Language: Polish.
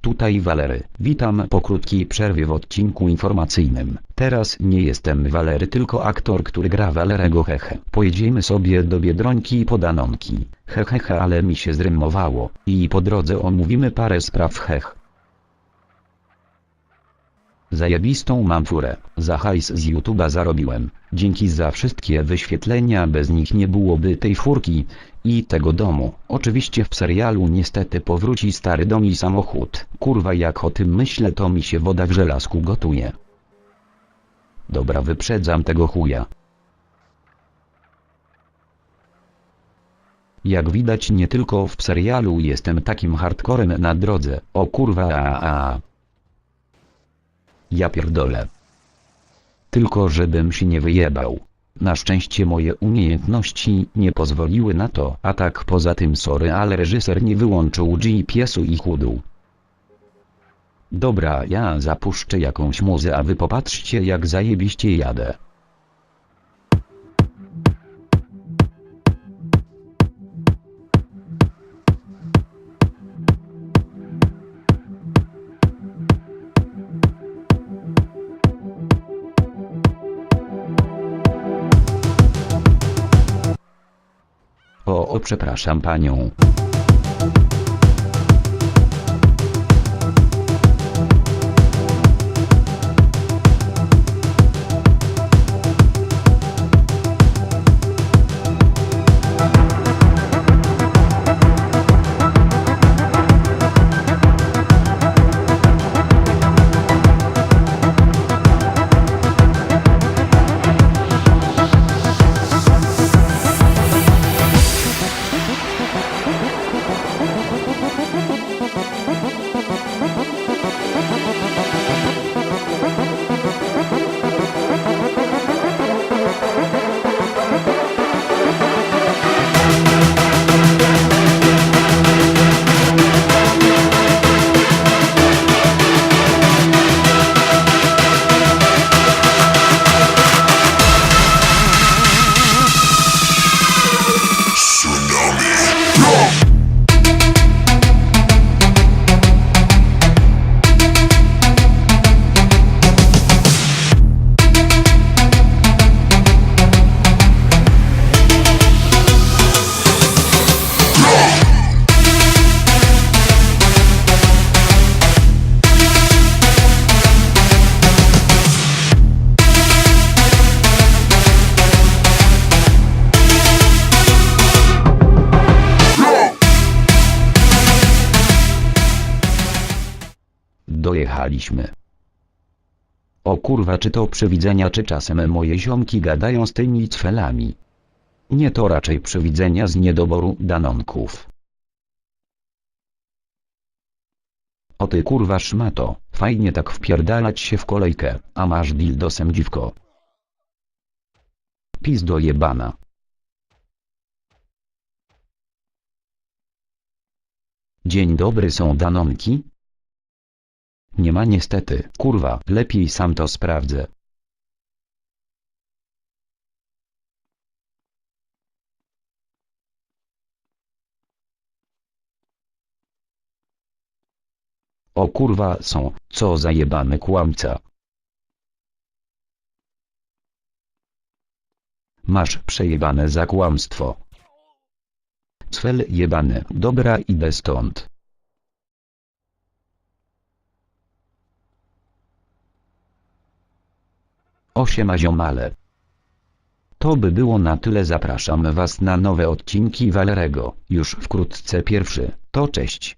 Tutaj Walery. Witam po krótkiej przerwie w odcinku informacyjnym. Teraz nie jestem Walery, tylko aktor, który gra Walerego hehe. Pojedziemy sobie do Biedronki po Danonki. Hehehe, ale mi się zrymowało. I po drodze omówimy parę spraw hech. Zajebistą mam furę. Za hajs z YouTube'a zarobiłem. Dzięki za wszystkie wyświetlenia, bez nich nie byłoby tej furki i tego domu. Oczywiście w serialu niestety powróci stary dom i samochód. Kurwa jak o tym myślę to mi się woda w żelazku gotuje. Dobra wyprzedzam tego chuja. Jak widać nie tylko w serialu jestem takim hardcorem na drodze. O kurwa a, a. Ja pierdolę. Tylko żebym się nie wyjebał. Na szczęście moje umiejętności nie pozwoliły na to, a tak poza tym sorry, ale reżyser nie wyłączył GPS-u i chudu. Dobra, ja zapuszczę jakąś muzę, a wy popatrzcie jak zajebiście jadę. Przepraszam panią. Dojechaliśmy. O kurwa czy to przewidzenia czy czasem moje ziomki gadają z tymi cfelami. Nie to raczej przewidzenia z niedoboru danonków. O ty kurwa szmato, fajnie tak wpierdalać się w kolejkę, a masz dildosem dziwko. Pizdo jebana. Dzień dobry są danonki? Nie ma niestety, kurwa, lepiej sam to sprawdzę. O kurwa są, co za jebany kłamca. Masz przejebane za kłamstwo. Cfel jebany, dobra idę stąd. Osiema ziomale. To by było na tyle zapraszam was na nowe odcinki Walerego, już wkrótce pierwszy, to cześć.